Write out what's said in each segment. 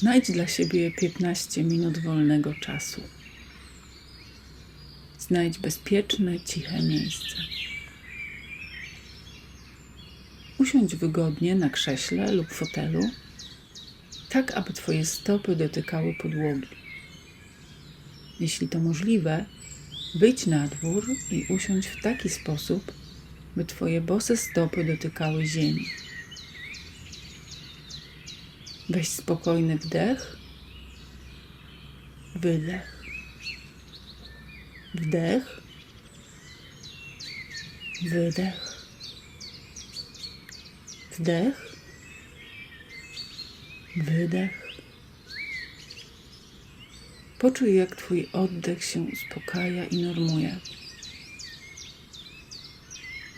Znajdź dla siebie 15 minut wolnego czasu. Znajdź bezpieczne, ciche miejsce. Usiądź wygodnie na krześle lub fotelu, tak aby Twoje stopy dotykały podłogi. Jeśli to możliwe, wyjdź na dwór i usiądź w taki sposób, by Twoje bose stopy dotykały ziemi. Weź spokojny wdech, wydech, wdech, wydech, wdech, wydech. Poczuj, jak Twój oddech się uspokaja i normuje.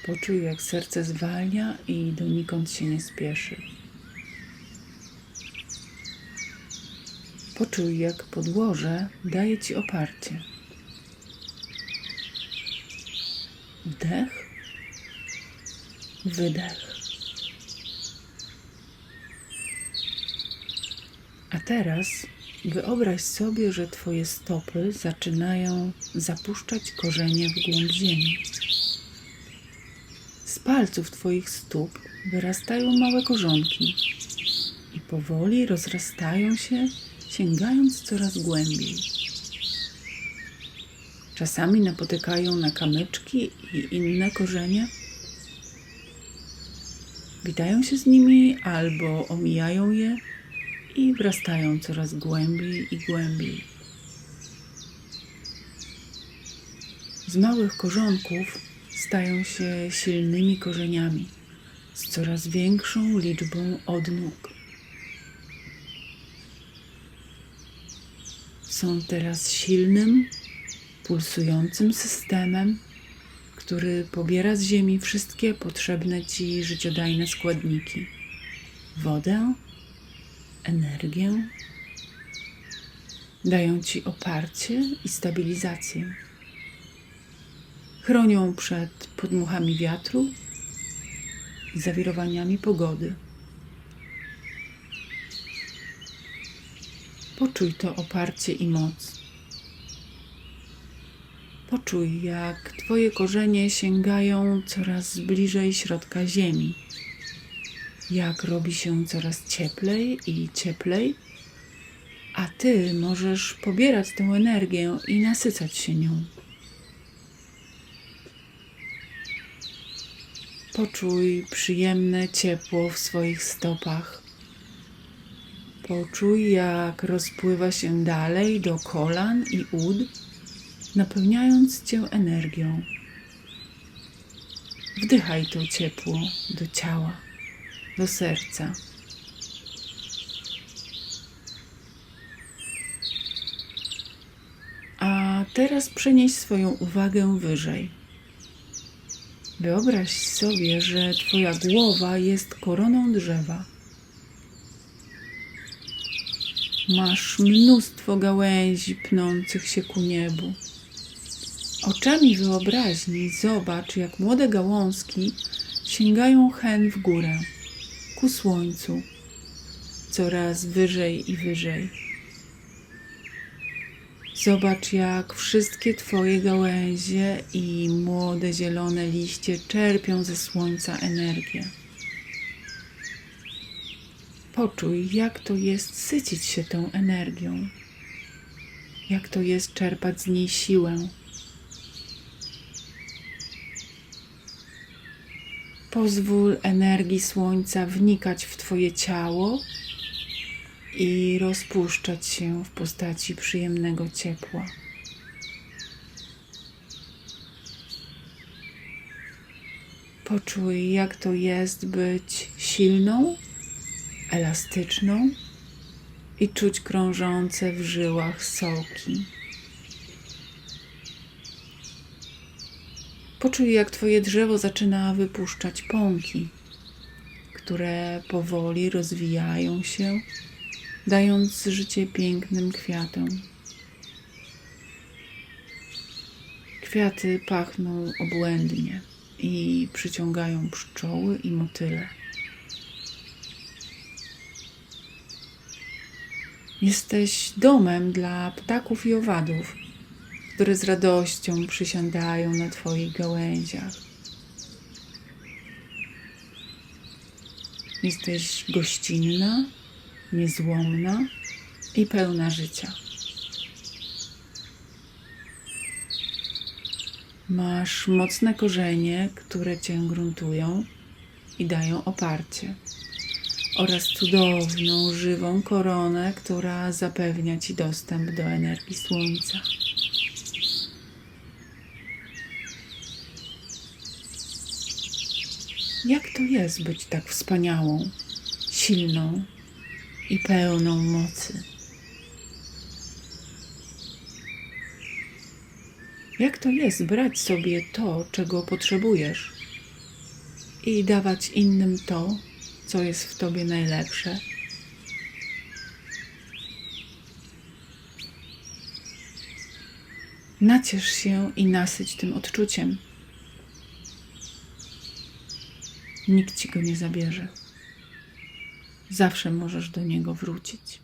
Poczuj, jak serce zwalnia i donikąd się nie spieszy. Poczuj, jak podłoże daje Ci oparcie. Wdech, wydech. A teraz wyobraź sobie, że Twoje stopy zaczynają zapuszczać korzenie w głąb ziemi. Z palców Twoich stóp wyrastają małe korzonki i powoli rozrastają się sięgając coraz głębiej. Czasami napotykają na kamyczki i inne korzenie. Witają się z nimi albo omijają je i wrastają coraz głębiej i głębiej. Z małych korzonków stają się silnymi korzeniami z coraz większą liczbą odnóg. Są teraz silnym, pulsującym systemem, który pobiera z Ziemi wszystkie potrzebne Ci życiodajne składniki: wodę, energię, dają Ci oparcie i stabilizację. Chronią przed podmuchami wiatru i zawirowaniami pogody. Poczuj to oparcie i moc. Poczuj, jak Twoje korzenie sięgają coraz bliżej środka Ziemi. Jak robi się coraz cieplej i cieplej, a Ty możesz pobierać tę energię i nasycać się nią. Poczuj przyjemne ciepło w swoich stopach Poczuj, jak rozpływa się dalej do kolan i ud, napełniając cię energią. Wdychaj to ciepło do ciała, do serca. A teraz przenieś swoją uwagę wyżej. Wyobraź sobie, że Twoja głowa jest koroną drzewa Masz mnóstwo gałęzi pnących się ku niebu. Oczami wyobraźni zobacz, jak młode gałązki sięgają hen w górę, ku słońcu, coraz wyżej i wyżej. Zobacz, jak wszystkie Twoje gałęzie i młode zielone liście czerpią ze słońca energię. Poczuj, jak to jest sycić się tą energią, jak to jest czerpać z niej siłę. Pozwól energii słońca wnikać w Twoje ciało i rozpuszczać się w postaci przyjemnego ciepła. Poczuj, jak to jest być silną elastyczną i czuć krążące w żyłach soki. Poczuj, jak Twoje drzewo zaczyna wypuszczać pąki, które powoli rozwijają się, dając życie pięknym kwiatom. Kwiaty pachną obłędnie i przyciągają pszczoły i motyle. Jesteś domem dla ptaków i owadów, które z radością przysiadają na Twoich gałęziach. Jesteś gościnna, niezłomna i pełna życia. Masz mocne korzenie, które cię gruntują i dają oparcie, oraz cudowną, żywą koronę, która zapewnia ci dostęp do energii słońca. Jak to jest być tak wspaniałą, silną i pełną mocy? Jak to jest brać sobie to, czego potrzebujesz i dawać innym to, co jest w tobie najlepsze? Naciesz się i nasyć tym odczuciem. Nikt ci go nie zabierze. Zawsze możesz do niego wrócić.